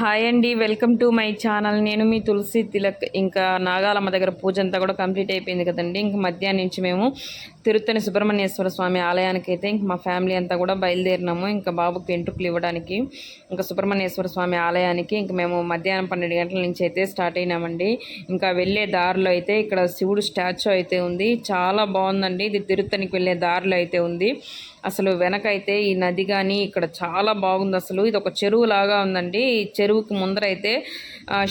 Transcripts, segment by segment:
Hi అండి welcome to my channel. నేను మీ తులసి తిలక్. ఇంకా నాగాలమ్మ దగ్గర పూజ అంతా కూడా కంప్లీట్ అయిపోయింది కదండి. ఇంక మధ్యాహ్నం నుంచి మేము తిరుత్తని సుబ్రహ్మణ్యేశ్వర స్వామి ఆలయానికి అయితే ఇంక మా ఫ్యామిలీ అంతా కూడా బయలుదేరినాము. ఇంకా బాబుకి ఎంట్రుకులు ఇవ్వడానికి ఇంకా సుబ్రహ్మణ్యేశ్వర స్వామి ఆలయానికి ఇంక మేము మధ్యాహ్నం పన్నెండు గంటల నుంచి అయితే స్టార్ట్ అయినామండి. ఇంకా వెళ్ళే దారిలో అయితే ఇక్కడ శివుడు స్టాచ్యూ అయితే ఉంది. చాలా బాగుందండి. ఇది తిరుత్తనికి వెళ్ళే దారిలో అయితే ఉంది. అసలు వెనకైతే ఈ నది కానీ ఇక్కడ చాలా బాగుంది అసలు. ఇది ఒక చెరువు లాగా ఉందండి. ఈ చెరువుకి ముందరైతే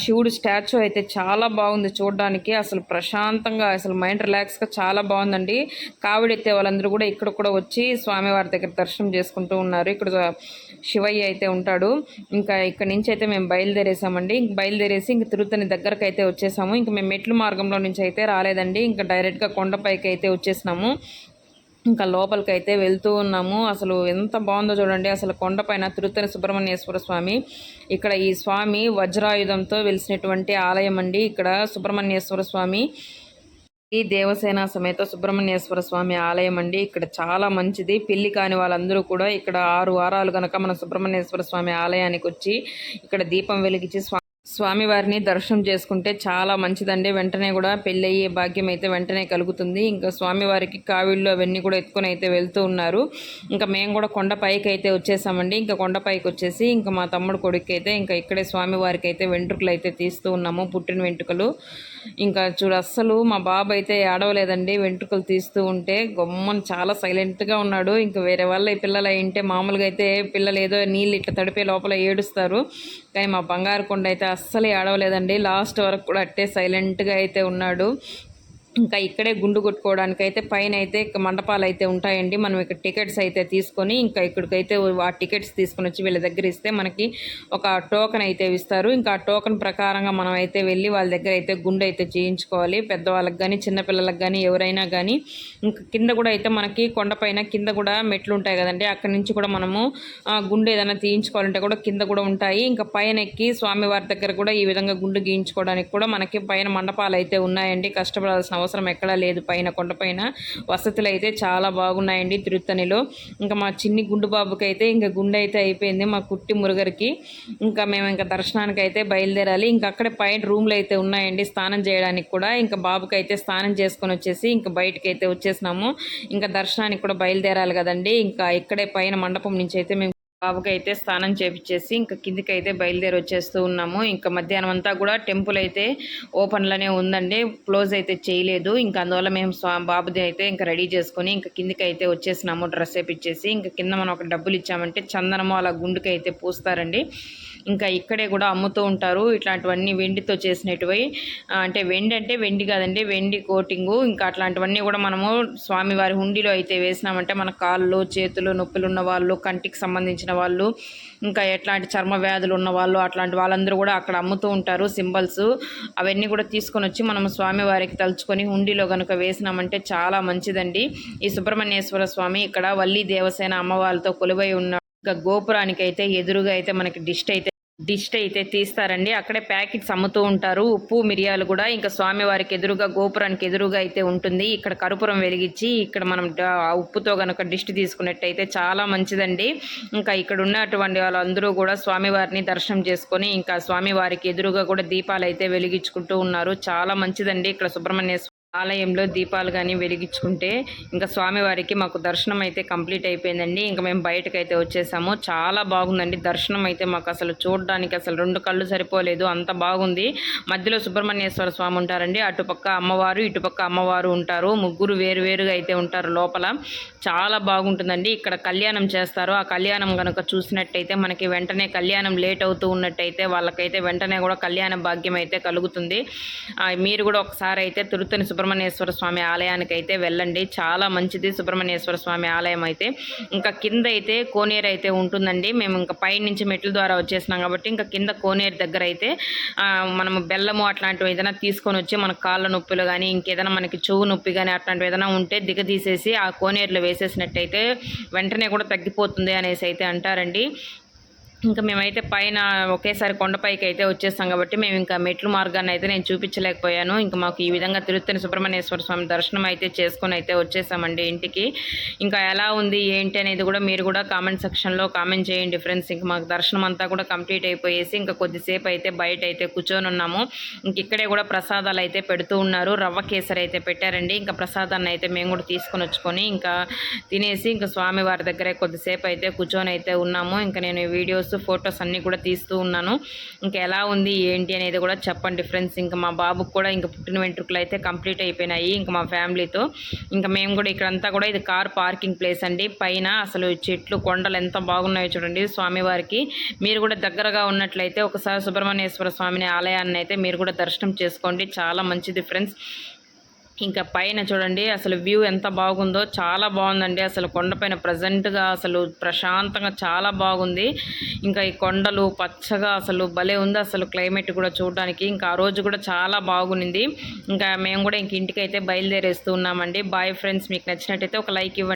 శివుడు స్టాచ్యూ అయితే చాలా బాగుంది చూడడానికి. అసలు ప్రశాంతంగా అసలు మైండ్ రిలాక్స్గా చాలా బాగుందండి. కావిడెత్తే వాళ్ళందరూ కూడా ఇక్కడ కూడా వచ్చి స్వామివారి దగ్గర దర్శనం చేసుకుంటూ ఉన్నారు. ఇక్కడ శివయ్య అయితే ఉంటాడు. ఇంకా ఇక్కడ నుంచి అయితే మేము బయలుదేరేసామండి. ఇంక బయలుదేరేసి ఇంక తిరుపతిని దగ్గరకు అయితే వచ్చేసాము. ఇంక మేము మెట్లు మార్గంలో నుంచి అయితే రాలేదండి. ఇంకా డైరెక్ట్గా కొండపైకి అయితే వచ్చేసినాము. ఇంకా లోపలికి అయితే వెళ్తూ ఉన్నాము. అసలు ఎంత బాగుందో చూడండి. అసలు కొండపైన తిరుత్తని సుబ్రహ్మణ్యేశ్వర స్వామి. ఇక్కడ ఈ స్వామి వజ్రాయుధంతో వెలిసినటువంటి ఆలయం అండి. ఇక్కడ సుబ్రహ్మణ్యేశ్వర స్వామి ఈ దేవసేన సమేత సుబ్రహ్మణ్యేశ్వర స్వామి ఆలయం అండి. ఇక్కడ చాలా మంచిది. పెళ్ళి కాని వాళ్ళందరూ కూడా ఇక్కడ ఆరు వారాలు కనుక మన సుబ్రహ్మణ్యేశ్వర స్వామి ఆలయానికి వచ్చి ఇక్కడ దీపం వెలిగించి స్వామివారిని దర్శనం చేసుకుంటే చాలా మంచిదండి. వెంటనే కూడా పెళ్ళయ్యే భాగ్యం అయితే వెంటనే కలుగుతుంది. ఇంకా స్వామివారికి కావిళ్ళు అవన్నీ కూడా ఎత్తుకొని అయితే వెళ్తూ ఉన్నారు. ఇంకా మేము కూడా కొండపైకి అయితే వచ్చేసామండి. ఇంకా కొండపైకి వచ్చేసి ఇంకా మా తమ్ముడు కొడుకు అయితే ఇంకా ఇక్కడే స్వామివారికి అయితే వెంట్రుకలు అయితే తీస్తూ ఉన్నాము. పుట్టిన వెంట్రుకలు. ఇంకా చూడు అస్సలు మా బాబు అయితే ఏడవలేదండి. వెంట్రుకలు తీస్తూ ఉంటే గమ్మని చాలా సైలెంట్గా ఉన్నాడు. ఇంకా వేరే వాళ్ళ పిల్లలు అయింటే మామూలుగా అయితే పిల్లలు ఏదో నీళ్ళు ఇట్లా తడిపే లోపల ఏడుస్తారు. కానీ మా బంగారు కొండ అయితే అస్సలు ఏడవలేదండి. లాస్ట్ వరకు కూడా అట్టే సైలెంట్గా అయితే ఉన్నాడు. ఇంకా ఇక్కడే గుండు కొట్టుకోవడానికి అయితే పైన అయితే మండపాలు అయితే ఉంటాయండి. మనం ఇక్కడ టికెట్స్ అయితే తీసుకొని ఇంకా ఇక్కడికైతే ఆ టికెట్స్ తీసుకొని వచ్చి వీళ్ళ దగ్గర ఇస్తే మనకి ఒక టోకెన్ అయితే ఇస్తారు. ఇంకా ఆ టోకెన్ ప్రకారంగా మనం అయితే వెళ్ళి వాళ్ళ దగ్గర అయితే గుండు అయితే చేయించుకోవాలి. పెద్దవాళ్ళకి కానీ చిన్నపిల్లలకు కానీ ఎవరైనా కానీ ఇంకా కింద కూడా అయితే మనకి కొండపైన కింద కూడా మెట్లు ఉంటాయి కదండి. అక్కడి నుంచి కూడా మనము ఆ, గుండు ఏదైనా తీయించుకోవాలంటే కూడా కింద కూడా ఉంటాయి. ఇంకా పైన ఎక్కి స్వామివారి దగ్గర కూడా ఈ విధంగా గుండు గీయించుకోవడానికి కూడా మనకి పైన మండపాలు అయితే ఉన్నాయండి. కష్టపడాల్సిన అవసరం ఎక్కడా లేదు. పైన కొండపైన వసతులు అయితే చాలా బాగున్నాయండి తిరుత్తనిలో ఇంకా మా చిన్ని గుండు బాబుకి అయితే ఇంకా గుండె అయితే అయిపోయింది మా కుట్టి మురుగరికి. ఇంకా మేము ఇంకా దర్శనానికి అయితే బయలుదేరాలి. ఇంకా అక్కడే పైన రూమ్లు అయితే ఉన్నాయండి స్నానం చేయడానికి కూడా. ఇంకా బాబుకి అయితే స్నానం చేసుకొని వచ్చేసి ఇంకా బయటకి అయితే వచ్చేసినాము. ఇంకా దర్శనానికి కూడా బయలుదేరాలి కదండి. ఇంకా ఇక్కడే పైన మండపం నుంచి అయితే మేము బాబుకి అయితే స్నానం చేపించేసి ఇంకా కిందికి అయితే బయలుదేరి వచ్చేస్తూ ఉన్నాము. ఇంకా మధ్యాహ్నం అంతా కూడా టెంపుల్ అయితే ఓపెన్లోనే ఉందండి. క్లోజ్ అయితే చేయలేదు. ఇంకా అందువల్ల మేము స్వా బాబుది అయితే ఇంకా రెడీ చేసుకొని ఇంకా కిందికి అయితే వచ్చేసినాము. డ్రెస్ వేపించేసి ఇంకా కింద మనం ఒక డబ్బులు ఇచ్చామంటే చందనము అలా గుండుకి అయితే పూస్తారండి. ఇంకా ఇక్కడే కూడా అమ్ముతూ ఉంటారు. ఇట్లాంటివన్నీ వెండితో చేసినటివి అంటే వెండి అంటే వెండి కాదండి. వెండి కోటింగు. ఇంకా అట్లాంటివన్నీ కూడా మనము స్వామివారి హుండీలో అయితే వేసినామంటే మన కాళ్ళు చేతులు నొప్పులు ఉన్న వాళ్ళు కంటికి సంబంధించిన వాళ్ళు ఇంకా ఎట్లాంటి చర్మ వ్యాధులు ఉన్న వాళ్ళు అట్లాంటి వాళ్ళందరూ కూడా అక్కడ అమ్ముతూ ఉంటారు సింబల్స్. అవన్నీ కూడా తీసుకొని వచ్చి మనం స్వామివారికి తలుచుకొని హుండీలో కనుక వేసినామంటే చాలా మంచిదండి. ఈ సుబ్రహ్మణ్యేశ్వర స్వామి ఇక్కడ వల్లి దేవసేన అమ్మవారితో కొలువై ఉన్నాడు ఇంకా గోపురానికి అయితే ఎదురుగా అయితే మనకి డిస్ట్ అయితే డిష్ అయితే తీస్తారండి. అక్కడే ప్యాకెట్స్ అమ్ముతూ ఉంటారు. ఉప్పు మిరియాలు కూడా ఇంకా స్వామివారికి ఎదురుగా గోపురానికి ఎదురుగా అయితే ఉంటుంది. ఇక్కడ కర్పూరం వెలిగించి ఇక్కడ మనం ఉప్పుతో కనుక డిష్ తీసుకున్నట్టయితే చాలా మంచిదండి. ఇంకా ఇక్కడ ఉన్నటువంటి వాళ్ళందరూ కూడా స్వామివారిని దర్శనం చేసుకొని ఇంకా స్వామివారికి ఎదురుగా కూడా దీపాలు అయితే వెలిగించుకుంటూ ఉన్నారు. చాలా మంచిదండి. ఇక్కడ సుబ్రహ్మణ్య ఆలయంలో దీపాలు కానీ వెలిగించుకుంటే ఇంకా స్వామివారికి మాకు దర్శనం అయితే కంప్లీట్ అయిపోయిందండి. ఇంకా మేము బయటకు అయితే వచ్చేసాము. చాలా బాగుందండి. దర్శనం అయితే మాకు అసలు చూడడానికి అసలు రెండు కళ్ళు సరిపోలేదు. అంత బాగుంది. మధ్యలో సుబ్రహ్మణ్యేశ్వర స్వామి ఉంటారండి. అటుపక్క అమ్మవారు ఇటుపక్క అమ్మవారు ఉంటారు. ముగ్గురు వేరు వేరుగా అయితే ఉంటారు లోపల. చాలా బాగుంటుందండి. ఇక్కడ కళ్యాణం చేస్తారు. ఆ కళ్యాణం కనుక చూసినట్టయితే మనకి వెంటనే కళ్యాణం లేట్ అవుతూ ఉన్నట్టయితే వాళ్ళకైతే వెంటనే కూడా కళ్యాణ భాగ్యం అయితే కలుగుతుంది. మీరు కూడా ఒకసారి అయితే తిరుతని సుబ్రహ్మణ్యేశ్వర స్వామి ఆలయానికి అయితే వెళ్ళండి. చాలా మంచిది సుబ్రహ్మణ్యేశ్వర స్వామి ఆలయం అయితే. ఇంకా కింద అయితే కోనేరు అయితే ఉంటుందండి. మేము ఇంకా పై నుంచి మెట్ల ద్వారా వచ్చేసినాం కాబట్టి ఇంకా కింద కోనేరు దగ్గర అయితే మనము బెల్లము అట్లాంటివి ఏదైనా తీసుకొని వచ్చి మన కాళ్ళ నొప్పులు కానీ ఇంకేదైనా మనకి చెవు నొప్పి కానీ అట్లాంటివి ఏదైనా ఉంటే దిగదీసేసి ఆ కోనేరులో వేసేసినట్టయితే వెంటనే కూడా తగ్గిపోతుంది అనేసి అయితే అంటారండి. ఇంకా మేమైతే పైన ఒకేసారి కొండపైకి అయితే వచ్చేస్తాం కాబట్టి మేము ఇంకా మెట్లు మార్గాన్ని అయితే నేను చూపించలేకపోయాను. ఇంకా మాకు ఈ విధంగా తిరుత్తని సుబ్రహ్మణ్యేశ్వర స్వామి దర్శనం అయితే చేసుకొని అయితే వచ్చేసామండి ఇంటికి. ఇంకా ఎలా ఉంది ఏంటి అనేది కూడా మీరు కూడా కామెంట్ సెక్షన్లో కామెంట్ చేయండి ఫ్రెండ్స్. ఇంకా మాకు దర్శనం అంతా కూడా కంప్లీట్ అయిపోయేసి ఇంకా కొద్దిసేపు అయితే బయట అయితే కూర్చొని ఉన్నాము. ఇంక ఇక్కడే కూడా ప్రసాదాలు అయితే పెడుతూ ఉన్నారు. రవ్వ కేసరి అయితే పెట్టారండి. ఇంకా ప్రసాదాన్ని అయితే మేము కూడా తీసుకొని వచ్చుకొని ఇంకా తినేసి ఇంకా స్వామి వారి దగ్గరే కొద్దిసేపు అయితే కూర్చొని అయితే ఉన్నాము. ఇంకా నేను వీడియోస్ వీడియోస్ ఫొటోస్ అన్నీ కూడా తీస్తూ ఉన్నాను. ఇంకా ఎలా ఉంది ఏంటి అనేది కూడా చెప్పండి ఫ్రెండ్స్ ఇంకా మా బాబుకు కూడా ఇంకా పుట్టిన వెంట్రుకలు అయితే కంప్లీట్ అయిపోయినాయి ఇంకా మా ఫ్యామిలీతో ఇంకా మేము కూడా ఇక్కడంతా కూడా ఇది కార్ పార్కింగ్ ప్లేస్ అండి. పైన అసలు చెట్లు కొండలు ఎంత బాగున్నాయో చూడండి స్వామివారికి. మీరు కూడా దగ్గరగా ఉన్నట్లయితే ఒకసారి సుబ్రహ్మణ్యేశ్వర స్వామిని ఆలయాన్ని అయితే మీరు కూడా దర్శనం చేసుకోండి. చాలా మంచిది ఫ్రెండ్స్ ఇంకా పైన చూడండి అసలు వ్యూ ఎంత బాగుందో చాలా బాగుందండి. అసలు కొండపైన ప్రజెంట్గా అసలు ప్రశాంతంగా చాలా బాగుంది. ఇంకా ఈ కొండలు పచ్చగా అసలు భలే ఉంది అసలు క్లైమేట్ కూడా చూడడానికి. ఇంకా ఆ రోజు కూడా చాలా బాగుంది ఇంకా మేము కూడా ఇంక ఇంటికి అయితే బయలుదేరేస్తూ ఉన్నామండి. బాయ్ ఫ్రెండ్స్ మీకు నచ్చినట్టయితే ఒక లైక్ ఇవ్వండి.